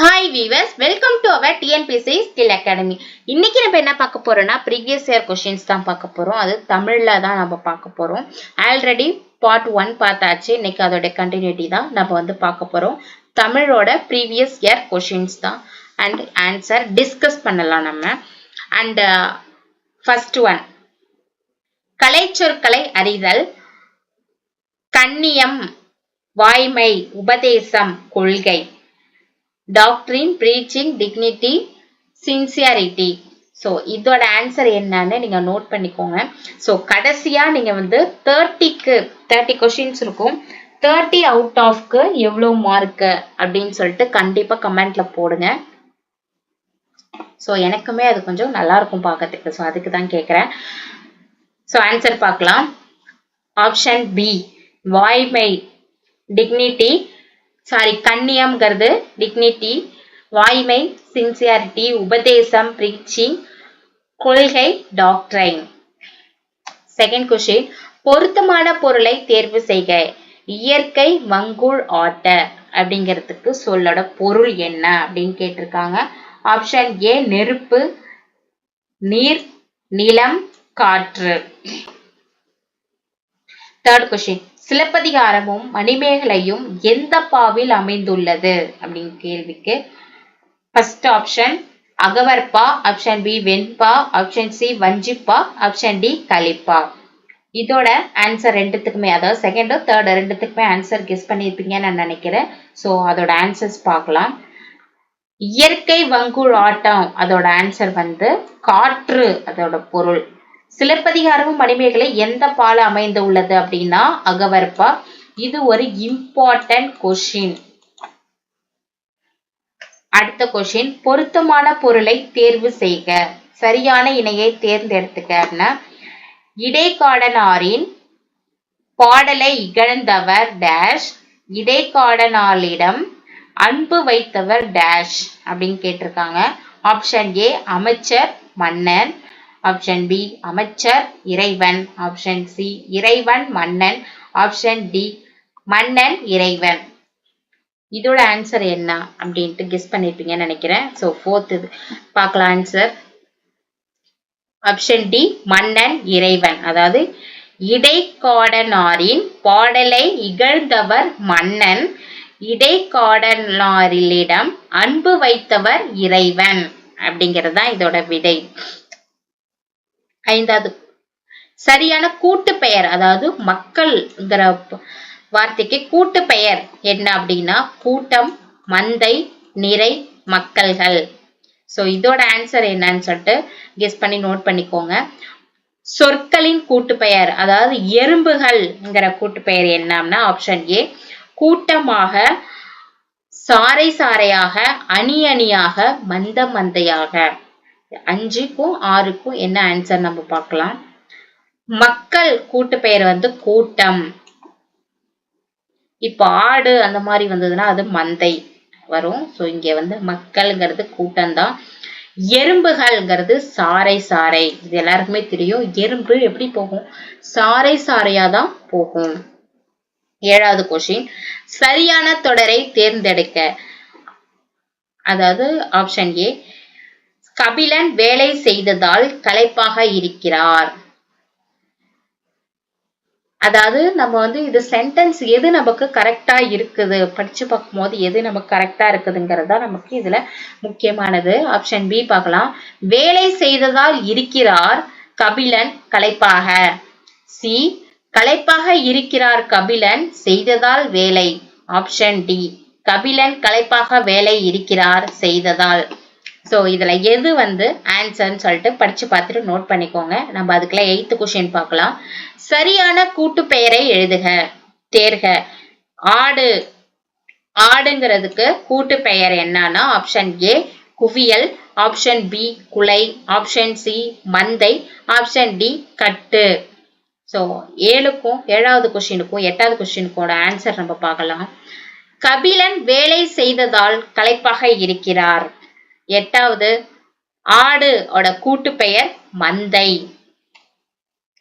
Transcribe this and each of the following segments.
Hi viewers welcome to our TNPSC skill academy இன்னைக்கு நம்ம என்ன பார்க்க போறோம்னா ப்ரீவியஸ் இயர் கொஷின்ஸ் தான் பார்க்க போறோம். அது தமிழ்ல தான் நம்ம பார்க்க போறோம். ஆல்ரெடி பார்ட் ஒன் பார்த்தாச்சு. இன்னைக்கு அதோட கண்டினியூட்டி தான் நம்ம வந்து பார்க்க போறோம். தமிழோட ப்ரீவியஸ் இயர் கொஷின்ஸ் தான். அண்ட் ஆன்சர் டிஸ்கஸ் பண்ணலாம் நம்ம. அண்ட் ஃபர்ஸ்ட் ஒன் கலைச்சொற்களை அறிதல். கண்ணியம் வாய்மை உபதேசம் கொள்கை. Doctrine preaching dignity sincerity so இதோட ஆன்சர் என்னன்னு நீங்கள் நோட் பண்ணிக்கோங்க. ஸோ கடைசியாக நீங்கள் வந்து தேர்ட்டிக்கு தேர்ட்டி கொஷின்ஸ் இருக்கும். தேர்ட்டி அவுட் ஆஃப்க்கு எவ்வளோ மார்க்கு அப்படின்னு சொல்லிட்டு கண்டிப்பாக கமெண்ட்ல போடுங்க. ஸோ எனக்குமே அது கொஞ்சம் நல்லா இருக்கும் பார்க்கறதுக்கு. ஸோ அதுக்கு தான் கேட்குறேன் ஸோ ஆன்சர் பார்க்கலாம். ஆப்ஷன் பி வாய்மை டிக்னிட்டி சாரி கண்ணியம்ங்கிறது டிக்னிட்டி வாய்மை சின்சியாரிட்டி உபதேசம் ப்ரீச்சிங் கொள்கை டாக்ட்ரைன் செகண்ட் கொஸ்டின் பொருத்தமான பொருளை தேர்வு செய்க. இயற்கை மங்குள் ஆட்ட அப்படிங்கிறதுக்கு சொல்லோட பொருள் என்ன அப்படின்னு கேட்டிருக்காங்க. ஆப்ஷன் ஏ நெருப்பு நீர் நிலம் காற்று. தேர்ட் கொஸ்டின் சிலப்பதிகாரமும் மணிமேகலையும் எந்த பாவில் அமைந்துள்ளது? அப்படின்னு கேள்விக்கு ஃபர்ஸ்ட் ஆப்ஷன் அகவர்பா ஆப்ஷன் பி வெண்பா ஆப்ஷன் சி வஞ்சிப்பா ஆப்ஷன் டி கலிப்பா இதோட ஆன்சர் ரெண்டுத்துக்குமே அதாவது செகண்டோ தேர்டு ரெண்டுத்துக்குமே ஆன்சர் கெஸ் பண்ணியிருப்பீங்கன்னு நான் நினைக்கிறேன். ஸோ அதோட ஆன்சர்ஸ் பார்க்கலாம். இயற்கை வங்குள் ஆட்டம் அதோட ஆன்சர் வந்து காற்று அதோட பொருள். சிலப்பதிகாரமும் மணிமேகலை எந்த பால அமைந்து உள்ளது அப்படின்னா அகவர்பா இது ஒரு இம்பார்ட்டன்ட் கொஷின் அடுத்த கொஷின் பொருத்தமான பொருளை தேர்வு செய்க. சரியான இணையை தேர்ந்தெடுத்துக்க அப்படின்னா இடைக்காடனாரின் பாடலை இகழ்ந்தவர் டேஷ் இடைக்காடனாலிடம் அன்பு வைத்தவர் டேஷ் அப்படின்னு கேட்டிருக்காங்க. ஆப்ஷன் ஏ அமைச்சர் மன்னன். ஆப்ஷன் பி அமைச்சர் இறைவன். ஆப்ஷன் சி இறைவன் மன்னன். ஆப்ஷன் டி மன்னன் இறைவன். இதோட ஆன்சர் என்ன அப்படின்ட்டு கெஸ் பண்ணிருப்பீங்கன்னு நினைக்கிறேன். ஸோ ஃபோர்த் இது. பார்க்கலாம் ஆன்சர் ஆப்ஷன் டி மன்னன் இறைவன். அதாவது இடைக்காடனாரின் பாடலை இகழ்ந்தவர் மன்னன். இடைக்காடனாரிலிடம் அன்பு வைத்தவர் இறைவன். அப்படிங்கிறது தான் இதோட விடை. ஐந்தாவது சரியான கூட்டு பெயர் அதாவது மக்கள்ங்கிற வார்த்தைக்கு கூட்டு பெயர் என்ன அப்படின்னா கூட்டம் மந்தை நிறை மக்கள்கள். ஸோ இதோட ஆன்சர் என்னன்னு சொல்லிட்டு கெஸ் பண்ணி நோட் பண்ணிக்கோங்க. சொற்களின் கூட்டு பெயர் அதாவது எறும்புகள்ங்கிற கூட்டு பெயர் என்னன்னா ஆப்ஷன் ஏ கூட்டமாக சாறை சாறையாக அணி அணியாக மந்த மந்தையாக. அஞ்சுக்கும் ஆறுக்கும் என்ன ஆன்சர் நம்ம பார்க்கலாம்? மக்கள் கூட்டு பெயர் வந்து கூட்டம். இப்போ ஆடு அந்த மாதிரி வந்ததுன்னா அது மந்தை வரும். ஸோ இங்க வந்து மக்கள்ங்கிறது கூட்டம் தான் எறும்புகள்ங்கிறது சாறை சாறை. இது எல்லாருக்குமே தெரியும். எறும்பு எப்படி போகும்? சாறை சாறையா தான் போகும். ஏழாவது கொஷின் சரியான தொடரை தேர்ந்தெடுக்க. அதாவது ஆப்ஷன் ஏ கபிலன் வேலை செய்ததால் களைப்பாக இருக்கிறார். அதாவது நம்ம வந்து இது சென்டென்ஸ் எது நமக்கு கரெக்டா இருக்குது? படிச்சு பார்க்கும்போது எது நமக்கு கரெக்டா இருக்குதுங்கிறதா நமக்கு இதுல முக்கியமானது. ஆப்ஷன் பி பார்க்கலாம். வேலை செய்ததால் இருக்கிறார் கபிலன் களைப்பாக. சி களைப்பாக இருக்கிறார் கபிலன் செய்ததால் வேலை. ஆப்ஷன் டி கபிலன் களைப்பாக வேலை இருக்கிறார் செய்ததால். ஸோ இதில் எது வந்து ஆன்சர்னு சொல்லிட்டு படித்து பார்த்துட்டு நோட் பண்ணிக்கோங்க. நம்ம அதுக்குள்ள எயித்து கொஷின் பார்க்கலாம். சரியான கூட்டு பெயரை எழுதுக தேர்க. ஆடு ஆடுங்கிறதுக்கு கூட்டு பெயர் என்னன்னா ஆப்ஷன் ஏ குவியல் ஆப்ஷன் பி குலை ஆப்ஷன் சி மந்தை ஆப்ஷன் டி கட்டு. ஸோ ஏழுக்கும் ஏழாவது கொஷினுக்கும் எட்டாவது கொஷினுக்கோட ஆன்சர் நம்ம பார்க்கலாம். கபிலன் வேலை செய்ததால் களைப்பாக இருக்கிறார். எட்டாவது ஆடு ஓட கூட்டு பெயர் மந்தை.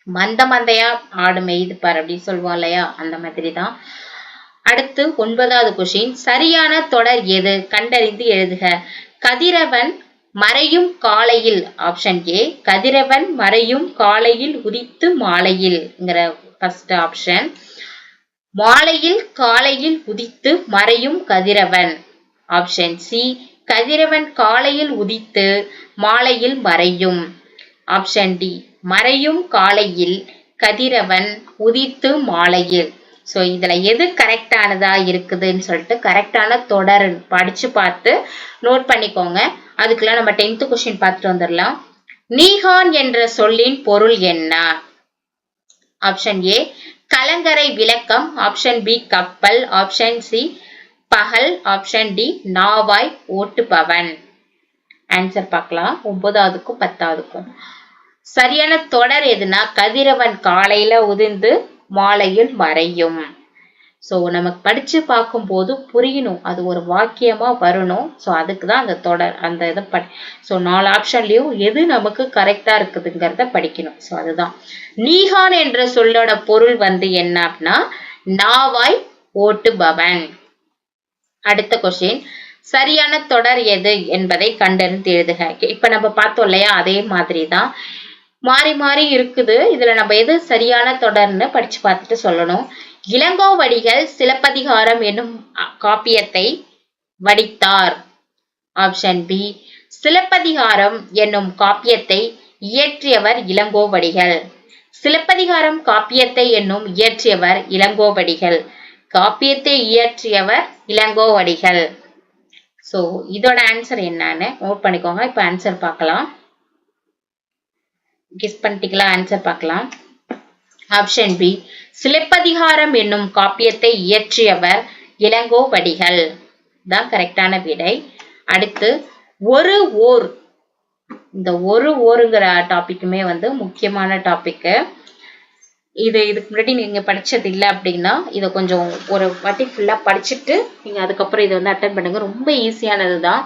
மந்த மந்தையா ஆடு மெய்து பார் அப்படின்னு சொல்லுவோம் இல்லையா? அந்த மாதிரி தான் அடுத்து ஒன்பதாவது கொஷின் சரியான தொடர் எது? கண்டறிந்து எழுதுக. கதிரவன் மறையும் காலையில் ஆப்ஷன் ஏ கதிரவன் மறையும் காலையில் உதித்து மாலையில்ங்கிற ஃபர்ஸ்ட் ஆப்ஷன் மாலையில் காலையில் உதித்து மறையும் கதிரவன் ஆப்ஷன் சி கதிரவன் காலையில் உதித்து மாலையில் மறையும். ஆப்ஷன் டி மறையும் காலையில் கதிரவன் உதித்து மாலையில். ஸோ இதுல எது கரெக்டானதா இருக்குதுன்னு சொல்லிட்டு கரெக்டான தொடர் படிச்சு பார்த்து நோட் பண்ணிக்கோங்க. அதுக்கெல்லாம் நம்ம டென்த்து கொஸ்டின் பார்த்துட்டு வந்துடலாம். நீகான் என்ற சொல்லின் பொருள் என்ன? ஆப்ஷன் ஏ கலங்கரை விளக்கம். ஆப்ஷன் பி கப்பல். ஆப்ஷன் சி பகல் ஆப்ஷன் டி நாவாய் ஓட்டுபவன். ஆன்சர் பார்க்கலாம். ஒன்பதாவதுக்கும் பத்தாவதுக்கும். சரியான தொடர் எதுனா கதிரவன் காலையில உதிர்ந்து மாலையில் மறையும். ஸோ நமக்கு படிச்சு பார்க்கும்போது புரியணும். அது ஒரு வாக்கியமா வரணும். ஸோ அதுக்கு தான் அந்த தொடர் அந்த இதை படி ஸோ நாலு ஆப்ஷன்லயும் எது நமக்கு கரெக்டா இருக்குதுங்கிறத படிக்கணும். ஸோ அதுதான். நீகான் என்ற சொல்லோட பொருள் வந்து என்ன அப்படின்னா நாவாய் ஓட்டுபவன். அடுத்த கொஸ்டின் சரியான தொடர் எது என்பதை கண்டறிந்து எழுதுக. இப்ப நம்ம பார்த்தோம் இல்லையா? அதே மாதிரி தான் மாறி மாறி இருக்குது. இதுல நம்ம எது சரியான தொடர்னு படிச்சு பார்த்துட்டு சொல்லணும். இளங்கோவடிகள் சிலப்பதிகாரம் என்னும் காப்பியத்தை வடித்தார். ஆப்ஷன் பி சிலப்பதிகாரம் என்னும் காப்பியத்தை இயற்றியவர் இளங்கோவடிகள் சிலப்பதிகாரம் காப்பியத்தை என்னும் இயற்றியவர் இளங்கோவடிகள் காப்பியத்தை இயற்றியவர் இளங்கோவடிகள். ஸோ இதோட ஆன்சர் என்னன்னு நோட் பண்ணிக்கோங்க. இப்போ ஆன்சர் பார்க்கலாம். கிஸ் பண்ணிட்டீங்களா? ஆன்சர் பார்க்கலாம். ஆப்ஷன் பி சிலப்பதிகாரம் என்னும் காப்பியத்தை இயற்றியவர் இளங்கோவடிகள். தான் கரெக்டான விடை. அடுத்து ஒரு ஓர். இந்த ஒரு ஓருங்கிற டாபிக்குமே வந்து முக்கியமான டாபிக்கு இது இதுக்கு முன்னாடி நீங்க படிச்சது இல்லை அப்படின்னா இதை கொஞ்சம் ஒரு வாட்டி ஃபுல்லா படிச்சுட்டு நீங்க அதுக்கப்புறம் இதை வந்து அட்டன் பண்ணுங்க. ரொம்ப ஈஸியானது தான்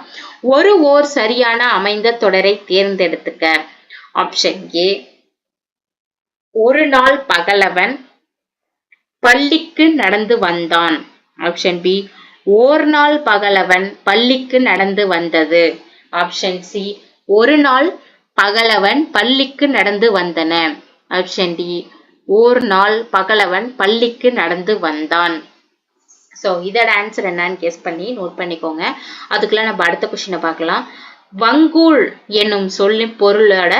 ஒரு ஓர் சரியான அமைந்த தொடரை தேர்ந்தெடுத்துக்க. ஆப்ஷன் ஏ ஒரு நாள் பகலவன் பள்ளிக்கு நடந்து வந்தான். ஆப்ஷன் பி ஓர் நாள் பகலவன் பள்ளிக்கு நடந்து வந்தது. ஆப்ஷன் சி ஒரு நாள் பகலவன் பள்ளிக்கு நடந்து வந்தன. ஆப்ஷன் டி ஓர் நாள் பகலவன் பள்ளிக்கு நடந்து வந்தான். ஸோ இதோட ஆன்சர் என்னன்னு கெஸ் பண்ணி நோட் பண்ணிக்கோங்க. அதுக்குள்ள நம்ம அடுத்த கொஸ்டினை பார்க்கலாம். வங்கூல் என்னும் சொல்லின் பொருளோட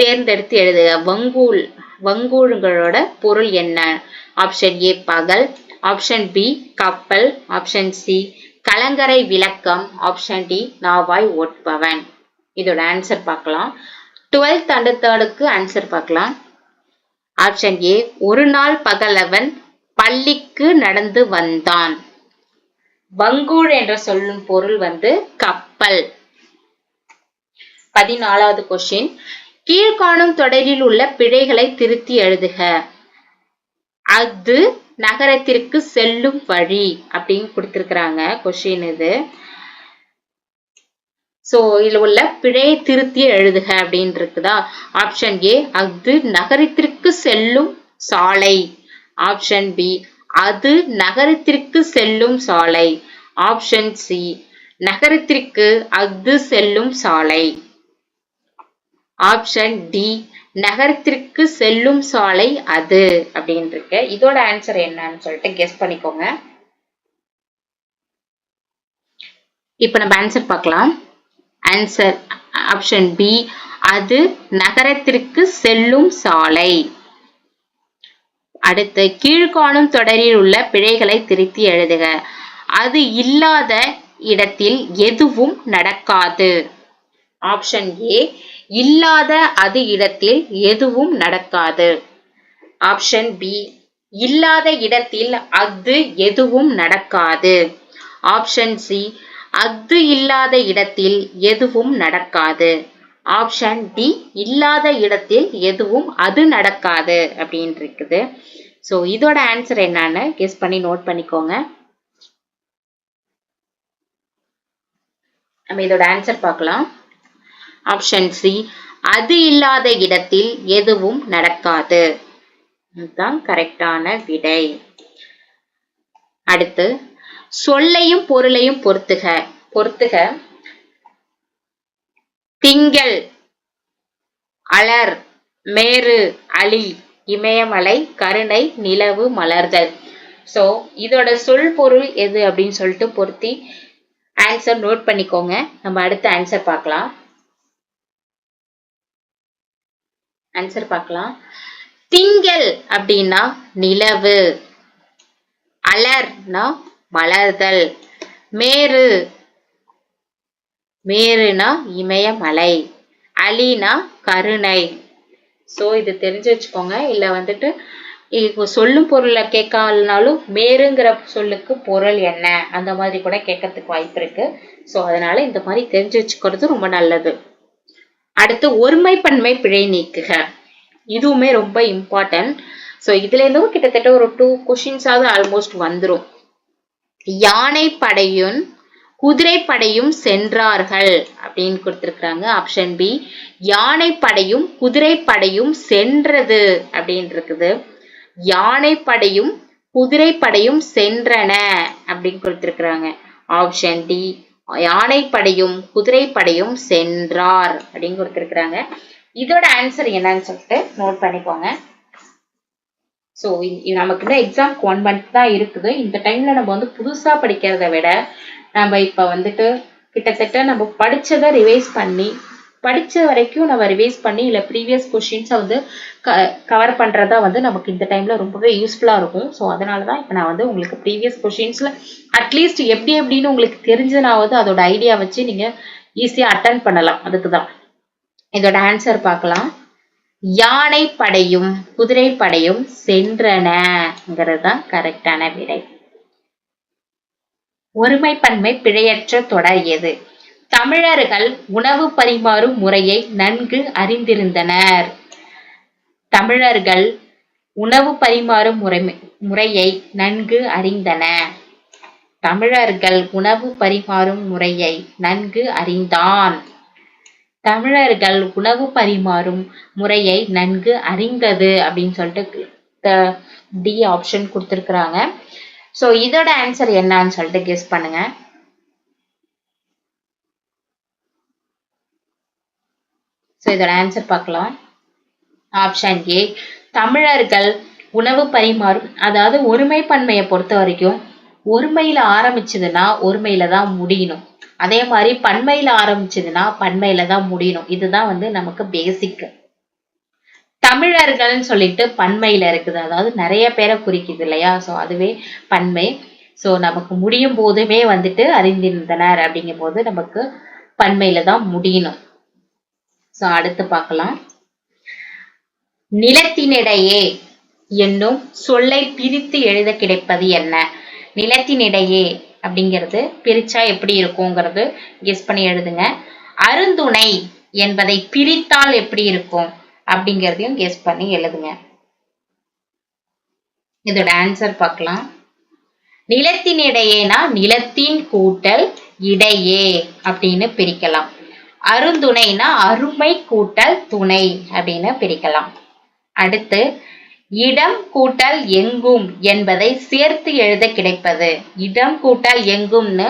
தேர்ந்தெடுத்து எழுதுக. வங்கூல் வங்கூல்களோட பொருள் என்ன? ஆப்ஷன் ஏ பகல். ஆப்ஷன் பி கப்பல். ஆப்ஷன் சி கலங்கரை விளக்கம். ஆப்ஷன் டி நாவாய் ஓட்பவன் இதோட ஆன்சர் பார்க்கலாம். டுவெல்த் அண்ட் தேர்டுக்கு ஆன்சர் பார்க்கலாம். ஆப்ஷன் ஏ ஒரு நாள் பகலவன் பள்ளிக்கு நடந்து வந்தான். வங்கூழ் என்ற சொல்லும் பொருள் வந்து கப்பல். பதினாலாவது கொஸ்டின் கீழ்காணும் தொடரில் உள்ள பிழைகளை திருத்தி எழுதுக. அது நகரத்திற்கு செல்லும் வழி அப்படின்னு கொடுத்திருக்கிறாங்க. கொஸ்டின் இது. ஸோ இதில் உள்ள பிழை திருத்தி எழுதுக அப்படின்னு இருக்குதா ஆப்ஷன் ஏ அது நகரத்திற்கு செல்லும் சாலை. ஆப்ஷன் பி அது நகரத்திற்கு செல்லும் சாலை. ஆப்ஷன் சி நகரத்திற்கு அஃது செல்லும் சாலை. ஆப்ஷன் டி நகரத்திற்கு செல்லும் சாலை அது அப்படின்னு இருக்கு இதோட ஆன்சர் என்னன்னு சொல்லிட்டு கெஸ் பண்ணிக்கோங்க. இப்ப நம்ம ஆன்சர் பார்க்கலாம். ஆன்சர் ஆப்ஷன் பி அது நகரத்திற்கு செல்லும் சாலை. அடுத்து கீழ்காணும் தொடரில் உள்ள பிழைகளை திருத்தி எழுதுக. அது இல்லாத இடத்தில் எதுவும் நடக்காது. ஆப்ஷன் ஏ இல்லாத அது இடத்தில் எதுவும் நடக்காது. ஆப்ஷன் பி இல்லாத இடத்தில் அது எதுவும் நடக்காது. ஆப்ஷன் சி அஃது இல்லாத இடத்தில் எதுவும் நடக்காது. ஆப்ஷன் டி இல்லாத இடத்தில் எதுவும் அது நடக்காது அப்படின்னு இருக்குது ஸோ இதோட ஆன்சர் என்னன்னு கெஸ் பண்ணி நோட் பண்ணிக்கோங்க. நம்ம இதோட ஆன்சர் பார்க்கலாம். ஆப்ஷன் சி அது இல்லாத இடத்தில் எதுவும் நடக்காது. இதுதான் கரெக்டான விடை. அடுத்து சொல்லையும் பொருளையும் பொறுத்துக பொறுத்துக திங்கள் அலர் மேரு அலி இமயமலை கருணை நிலவு மலர்தல் ஸோ இதோட சொல் பொருள் எது அப்படின்னு சொல்லிட்டு பொருத்தி ஆன்சர் நோட் பண்ணிக்கோங்க. நம்ம அடுத்த ஆன்சர் பார்க்கலாம். ஆன்சர் பார்க்கலாம். திங்கள் அப்படின்னா நிலவு. அலர்னா மலர்தல் மேரு மேருனா இமயமலை. அலினா கருணை. ஸோ இது தெரிஞ்சு வச்சுக்கோங்க. இல்லை வந்துட்டு இப்போ சொல்லும் பொருளை கேட்கலனாலும் மேருங்கிற சொல்லுக்கு பொருள் என்ன? அந்த மாதிரி கூட கேட்கறதுக்கு வாய்ப்பு இருக்கு. ஸோ அதனால இந்த மாதிரி தெரிஞ்சு வச்சுக்கிறது ரொம்ப நல்லது. அடுத்து ஒருமைப்பன்மை பிழை நீக்குக. இதுவுமே ரொம்ப இம்பார்ட்டன்ட் ஸோ இதுல இருந்தும் கிட்டத்தட்ட ஒரு டூ கொஷின்ஸாவது ஆல்மோஸ்ட் வந்துடும் யானை படையும் குதிரை படையும் சென்றார்கள் அப்படின்னு கொடுத்திருக்கிறாங்க. ஆப்ஷன் பி யானை படையும் குதிரை படையும் சென்றது அப்படின்னு இருக்குது யானை படையும் குதிரை படையும் சென்றன அப்படின்னு கொடுத்திருக்கிறாங்க. ஆப்ஷன் டி யானை படையும் குதிரை படையும் சென்றார் அப்படின்னு கொடுத்திருக்கிறாங்க. இதோட ஆன்சர் என்னன்னு சொல்லிட்டு நோட் பண்ணிக்கோங்க. ஸோ நமக்கு இந்த எக்ஸாம்க்கு ஒன் மந்த் தான் இருக்குது. இந்த டைமில் நம்ம வந்து புதுசாக படிக்கிறத விட நம்ம இப்போ வந்துட்டு கிட்டத்தட்ட நம்ம படித்ததை ரிவைஸ் பண்ணி படித்த வரைக்கும் நம்ம ரிவைஸ் பண்ணி இல்லை ப்ரீவியஸ் கொஷின்ஸை வந்து க கவர் பண்ணுறதா வந்து நமக்கு இந்த டைமில் ரொம்பவே யூஸ்ஃபுல்லாக இருக்கும். ஸோ அதனால தான் இப்போ நான் வந்து உங்களுக்கு ப்ரீவியஸ் கொஷின்ஸில் அட்லீஸ்ட் எப்படி எப்படின்னு உங்களுக்கு தெரிஞ்சனாவது அதோட ஐடியா வச்சு நீங்கள் ஈஸியாக அட்டன் பண்ணலாம். அதுக்கு தான் இதோட ஆன்சர் பார்க்கலாம். யானை படையும் குதிரை படையும் சென்றனங்கிறது தான் கரெக்டான விடை. ஒருமைப்பன்மை பிழையற்ற தொடர் எது? தமிழர்கள் உணவு பரிமாறும் முறையை நன்கு அறிந்திருந்தனர். தமிழர்கள் உணவு பரிமாறும் முறை முறையை நன்கு அறிந்தன. தமிழர்கள் உணவு பரிமாறும் முறையை நன்கு அறிந்தான். தமிழர்கள் உணவு பரிமாறும் முறையை நன்கு அறிந்தது அப்படின்னு சொல்லிட்டு டி ஆப்ஷன் கொடுத்துருக்குறாங்க. ஸோ இதோட ஆன்சர் என்னன்னு சொல்லிட்டு கெஸ் பண்ணுங்க. ஸோ இதோட ஆன்சர் பார்க்கலாம். ஆப்ஷன் ஏ தமிழர்கள் உணவு பரிமாறும் அதாவது ஒருமை பன்மையை பொறுத்த வரைக்கும் ஒருமையில ஆரம்பிச்சதுன்னா ஒருமையில தான் முடியணும். அதே மாதிரி பண்மையில ஆரம்பிச்சதுன்னா பன்மையில தான் முடியணும். இதுதான் வந்து நமக்கு பேசிக் தமிழர்கள்னு சொல்லிட்டு பன்மையில இருக்குது. அதாவது நிறைய பேரை குறிக்குது இல்லையா? ஸோ அதுவே பன்மை. ஸோ நமக்கு முடியும் போதுமே வந்துட்டு அறிந்திருந்தனர் அப்படிங்கும் போது நமக்கு பன்மையில தான் முடியணும். ஸோ அடுத்து பார்க்கலாம். நிலத்தினிடையே என்னும் சொல்லை பிரித்து எழுத கிடைப்பது என்ன? நிலத்தினிடையே அப்படிங்கிறது பிரிச்சா எப்படி இருக்குங்கிறது கெஸ் பண்ணி எழுதுங்க. அருந்துணை என்பதை பிரித்தால் எப்படி இருக்கும் அப்படிங்கிறதையும் கெஸ் பண்ணி எழுதுங்க. இதோட ஆன்சர் பார்க்கலாம். நிலத்தின் இடையேனா நிலத்தின் கூட்டல் இடையே அப்படின்னு பிரிக்கலாம். அருந்துணைனா அருமை கூட்டல் துணை அப்படின்னு பிரிக்கலாம். அடுத்து இடம் கூட்டல் எங்கும் என்பதை சேர்த்து எழுத கிடைப்பது. இடம் கூட்டல் எங்கும்னு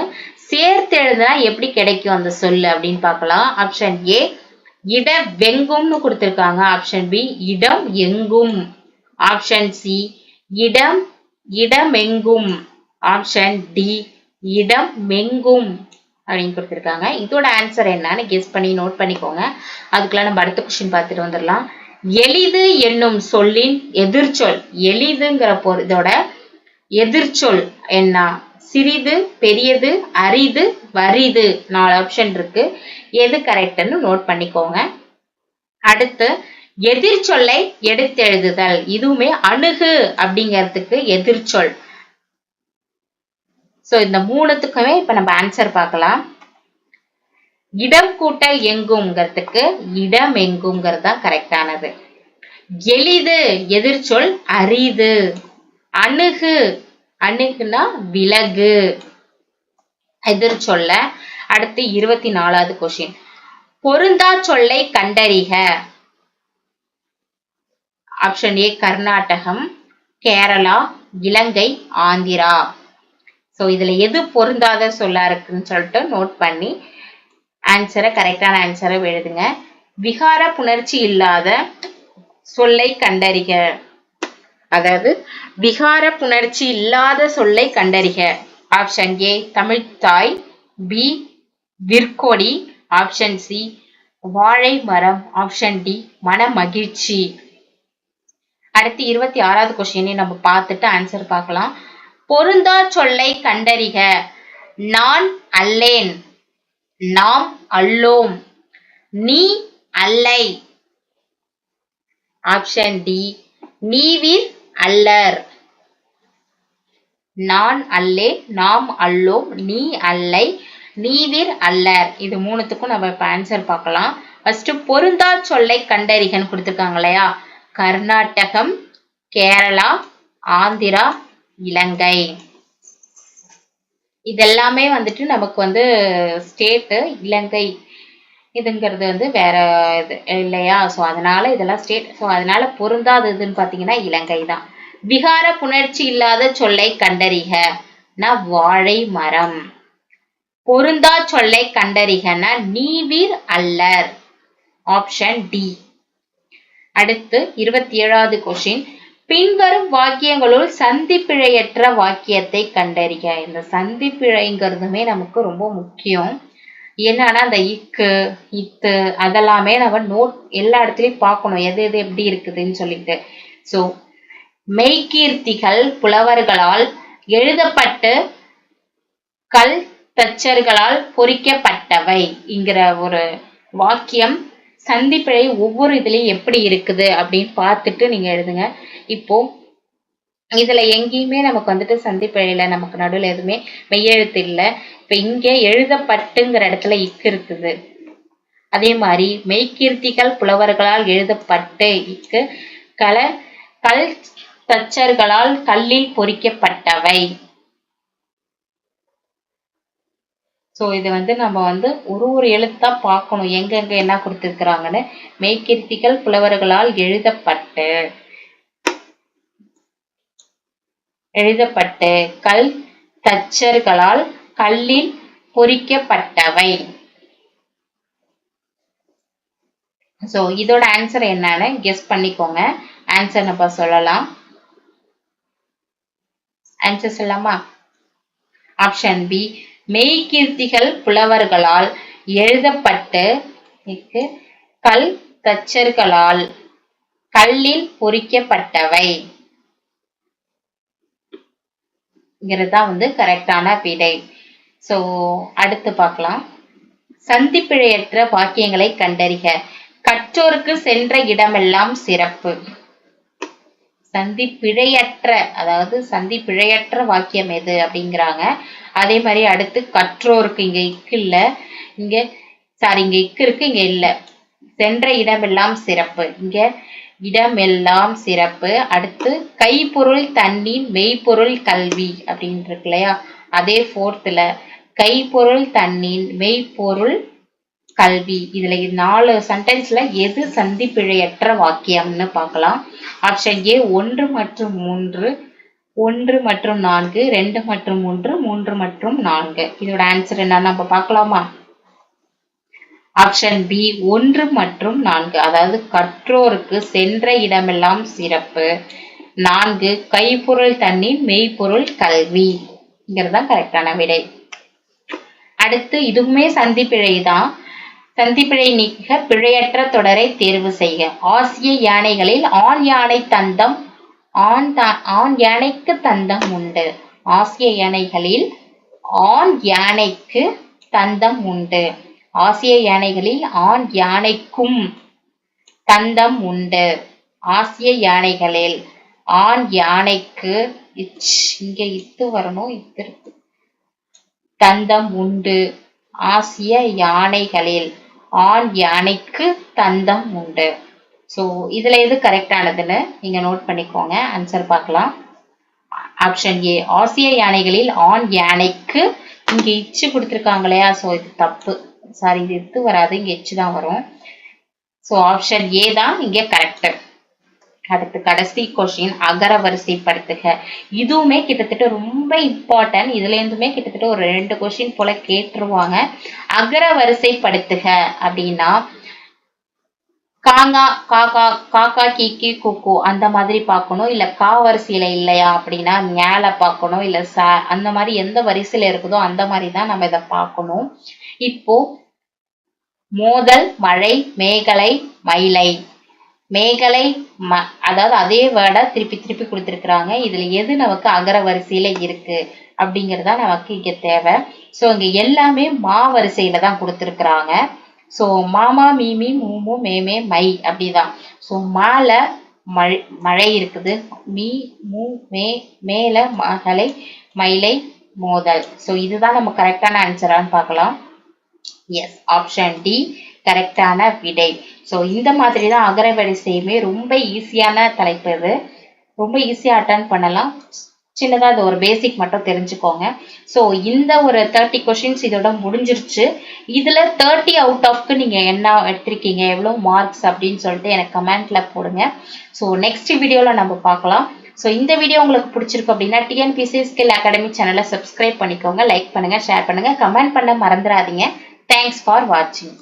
சேர்த்து எழுதுனா எப்படி கிடைக்கும் அந்த சொல்லு அப்படின்னு பார்க்கலாம். ஆப்ஷன் ஏ இட வெங்கும்னு கொடுத்துருக்காங்க. ஆப்ஷன் பி இடம் எங்கும். ஆப்ஷன் சி இடம் இடமெங்கும் ஆப்ஷன் டி இடம் மெங்கும் அப்படின்னு கொடுத்துருக்காங்க. இதோட ஆன்சர் என்னன்னு கெஸ் பண்ணி நோட் பண்ணிக்கோங்க. அதுக்குள்ள நம்ம அடுத்த கொஸ்டின் பார்த்துட்டு வந்துடலாம். எளிது என்னும் சொல்லின் எதிர்ச்சொல். எளிதுங்கிற பொ இதோட எதிர்ச்சொல் என்ன? சிறிது பெரியது அரிது வரிது நாலு ஆப்ஷன் இருக்கு. எது கரெக்ட்னு நோட் பண்ணிக்கோங்க. அடுத்து எதிர்ச்சொல்லை எடுத்தெழுதுதல். இதுவுமே அணுகு அப்படிங்கிறதுக்கு எதிர்ச்சொல். சோ இந்த மூணுத்துக்குமே இப்ப நம்ம ஆன்சர் பார்க்கலாம். இடம் கூட்டல் எங்குங்கிறதுக்கு இடம் எங்குங்கிறது தான் கரெக்டானது எளிது எதிர்ச்சொல் அரிது. அணுகு. அணுகுனா விலகு. எதிர்ச்சொல்ல அடுத்து இருபத்தி நாலாவது கொஷின் பொருந்தா சொல்லை கண்டறிக. Option A Karnataka Kerala Ilangai Andhra. So இதுல எது பொருந்தாத சொல்லா இருக்குன்னு சொல்லிட்டு நோட் பண்ணி ஆன்சரை கரெக்டான ஆன்சரை எழுதுங்க. விகார புணர்ச்சி இல்லாத சொல்லை கண்டறிக. அதாவது விகார புணர்ச்சி இல்லாத சொல்லை கண்டறிக. ஆப்ஷன் ஏ தமிழ்தாய் பி விற்கொடி. ஆப்ஷன் சி வாழை மரம். ஆப்ஷன் டி மன மகிழ்ச்சி. அடுத்து இருபத்தி ஆறாவது கொஸ்டினை நம்ம பார்த்துட்டு ஆன்சர் பார்க்கலாம். பொருந்தா சொல்லை கண்டறிக. நான் அல்லேன். நாம் அல்லோம். நீ அல்லை. ஆப்ஷன் டி நீவிர் அல்லர். நான் அல்லே நாம் அல்லோம். நீ அல்லை நீவிர் அல்லர். இது மூணுத்துக்கும் நம்ம இப்போ ஆன்சர் பார்க்கலாம். ஃபர்ஸ்ட் பொருந்தா சொல்லை கண்டறிகன்னு கொடுத்துருக்காங்க இல்லையா? கர்நாடகம் கேரளா ஆந்திரா இலங்கை. இதெல்லாமே வந்துட்டு நமக்கு வந்து ஸ்டேட்டு இலங்கை இதுங்கிறது வந்து வேற இது இல்லையா? ஸோ அதனால இதெல்லாம் ஸ்டேட் ஸோ அதனால பொருந்தாததுன்னு பார்த்தீங்கன்னா இலங்கை தான். விகார புணர்ச்சி இல்லாத சொல்லை கண்டறிகனா வாழை மரம். பொருந்தா சொல்லை கண்டறிகன்னா நீவிர் அல்லர். ஆப்ஷன் டி அடுத்து இருபத்தி ஏழாவது கொஷின் பின்வரும் வாக்கியங்களுள் சந்திப்பிழையற்ற வாக்கியத்தை கண்டறிக. இந்த சந்திப்பிழைங்கிறதுமே நமக்கு ரொம்ப முக்கியம். என்னன்னா அந்த இக்கு இத்து அதெல்லாமே நம்ம நோட் எல்லா இடத்துலயும் பார்க்கணும். எது எது எப்படி இருக்குதுன்னு சொல்லிட்டு. ஸோ மெய்கீர்த்திகள் புலவர்களால் எழுதப்பட்டு கல் தச்சர்களால் பொறிக்கப்பட்டவை. என்கிற ஒரு வாக்கியம் சந்திப்பிழை ஒவ்வொரு இதுலயும் எப்படி இருக்குது அப்படின்னு பார்த்துட்டு நீங்க எழுதுங்க. இப்போ இதுல எங்கேயுமே நமக்கு வந்துட்டு சந்திப்பிழையில நமக்கு நடுவில் எதுவுமே மெய்யெழுத்து இல்லை. இப்ப இங்க எழுதப்பட்டுங்கிற இடத்துல இக்கு இருக்குது. அதே மாதிரி மெய்கீர்த்திகள் புலவர்களால் எழுதப்பட்டு இக்கு. கல கல் தச்சர்களால் கல்லில் பொறிக்கப்பட்டவை. ஸோ இது வந்து நம்ம வந்து ஒரு ஒரு எழுத்தா பார்க்கணும். எங்கெங்க என்ன கொடுத்துருக்குறாங்கன்னு மெய்கீர்த்திகள் புலவர்களால் எழுதப்பட்டு எழுதப்பட்டு கல் தச்சர்களால் கல்லில் பொறிக்கப்பட்டவை. ஸோ இதோட ஆன்சர் என்னன்னு கெஸ் பண்ணிக்கோங்க. ஆன்சர் நம்ம சொல்லலாம். ஆன்சர் சொல்லலாமா? ஆப்ஷன் பி மெய்கீர்த்திகள் புலவர்களால் எழுதப்பட்டு கல் தச்சர்களால் கல்லில் பொறிக்கப்பட்டவை. தான் வந்து கரெக்டான விடை. ஸோ அடுத்து பார்க்கலாம். சந்திப்பிழையற்ற வாக்கியங்களை கண்டறிக. கற்றோருக்கு சென்ற இடமெல்லாம் சிறப்பு. சந்தி பிழையற்ற அதாவது சந்தி பிழையற்ற வாக்கியம் எது அப்படிங்கிறாங்க. அதே மாதிரி அடுத்து கற்றோருக்கு இங்க இக்கு இல்ல. இங்க சாரி இங்க இக்கு இருக்கு இங்க இல்ல. சென்ற இடமெல்லாம் சிறப்பு. இங்க இடமெல்லாம் சிறப்பு. அடுத்து கைப்பொருள் தண்ணீர் மெய்ப்பொருள் கல்வி அப்படின்னு இருக்கு இல்லையா? அதே ஃபோர்த்துல கைப்பொருள் தண்ணீர் மெய்ப்பொருள் கல்வி. இதுல நாலு சென்டென்ஸ்ல எது சந்திப்பிழையற்ற வாக்கியம்னு பார்க்கலாம். ஆப்ஷன் ஏ ஒன்று மற்றும் மூன்று. ஒன்று மற்றும் நான்கு ரெண்டு மற்றும் ஒன்று மூன்று மற்றும் நான்கு. இதோட ஆன்சர் என்ன நம்ம பார்க்கலாமா? ஆப்ஷன் பி ஒன்று மற்றும் நான்கு. அதாவது கற்றோருக்கு சென்ற இடமெல்லாம் சிறப்பு. நான்கு கைப்பொருள் தண்ணீர் மெய்ப்பொருள் கல்வி. கரெக்டான விடை. அடுத்து இதுவுமே சந்திப்பிழை தான் சந்திப்பிழை நீக்க பிழையற்ற தொடரை தேர்வு செய்க. ஆசிய யானைகளில் ஆண் யானை தந்தம் ஆண் ஆண் யானைக்கு தந்தம் உண்டு. ஆசிய யானைகளில் ஆண் யானைக்கு தந்தம் உண்டு. ஆசிய யானைகளில் ஆண் யானைக்கும் தந்தம் உண்டு. ஆசிய யானைகளில் ஆண் யானைக்கு இங்க இத்து வரணும் இத்து தந்தம் உண்டு. ஆசிய யானைகளில் ஆண் யானைக்கு தந்தம் உண்டு. ஸோ இதில் எது கரெக்டானதுன்னு நீங்கள் நோட் பண்ணிக்கோங்க. ஆன்சர் பார்க்கலாம். ஆப்ஷன் ஏ ஆசிய யானைகளில் ஆண் யானைக்கு இங்கே இச்சு கொடுத்துருக்காங்க இல்லையா? ஸோ இது தப்பு. சாரி இது எடுத்து வராது. இங்கே எச்சு தான் வரும். ஸோ ஆப்ஷன் ஏ தான் இங்கே கரெக்ட் அடுத்து கடைசி கொஸ்டின் அகர வரிசைப்படுத்துக. இதுவுமே கிட்டத்தட்ட ரொம்ப இம்பார்ட்டன்ட் இதுலேருந்துமே கிட்டத்தட்ட ஒரு ரெண்டு கொஸ்டின் போல கேட்டுருவாங்க. அகர வரிசைப்படுத்துக அப்படின்னா காங்கா காக்கா காக்கா கீக்கி குக்கு அந்த மாதிரி பார்க்கணும். இல்ல கா வரிசையில இல்லையா அப்படின்னா மேல பார்க்கணும். இல்ல ச அந்த மாதிரி எந்த வரிசையில இருக்குதோ அந்த மாதிரி தான் நம்ம இதை பார்க்கணும். இப்போ மோதல் மழை மேகலை மயிலை. மேகலை ம அதாவது அதே வேர்டை திருப்பி திருப்பி கொடுத்துருக்குறாங்க. இதுல எது நமக்கு அகர வரிசையில இருக்கு அப்படிங்கிறதா நமக்கு இங்கே தேவை. ஸோ இங்க எல்லாமே மா வரிசையில் தான் கொடுத்துருக்குறாங்க. ஸோ மாமா மீமி மூமு மேமே மை அப்படிதான். ஸோ மால மழை மழை இருக்குது. மீ மூ மே மேல மகளை மயிலை மோதல். ஸோ இதுதான் நம்ம கரெக்டான ஆன்சரான்னு பார்க்கலாம். எஸ் ஆப்ஷன் டி கரெக்டான விடை. ஸோ இந்த மாதிரி தான் அகர வரிசையுமே ரொம்ப ஈஸியான தலைப்பு இது. ரொம்ப ஈஸியாக அட்டன் பண்ணலாம். சின்னதாக இது ஒரு பேசிக் மட்டும் தெரிஞ்சுக்கோங்க. ஸோ இந்த ஒரு தேர்ட்டி கொஷின்ஸ் இதோட முடிஞ்சிருச்சு. இதில் தேர்ட்டி அவுட் ஆஃப்க்கு நீங்கள் என்ன எடுத்திருக்கீங்க எவ்வளோ மார்க்ஸ் அப்படின்னு சொல்லிட்டு எனக்கு கமெண்ட்டில் போடுங்க. ஸோ நெக்ஸ்ட் வீடியோவில் நம்ம பார்க்கலாம். ஸோ இந்த வீடியோ உங்களுக்கு பிடிச்சிருக்கு அப்படின்னா டிஎன்பிசி ஸ்கில் அகாடமி சேனலை சப்ஸ்கிரைப் பண்ணிக்கோங்க லைக் பண்ணுங்கள் ஷேர் பண்ணுங்கள் கமெண்ட் பண்ண மறந்துடாதீங்க. தேங்க்ஸ் ஃபார் வாட்சிங்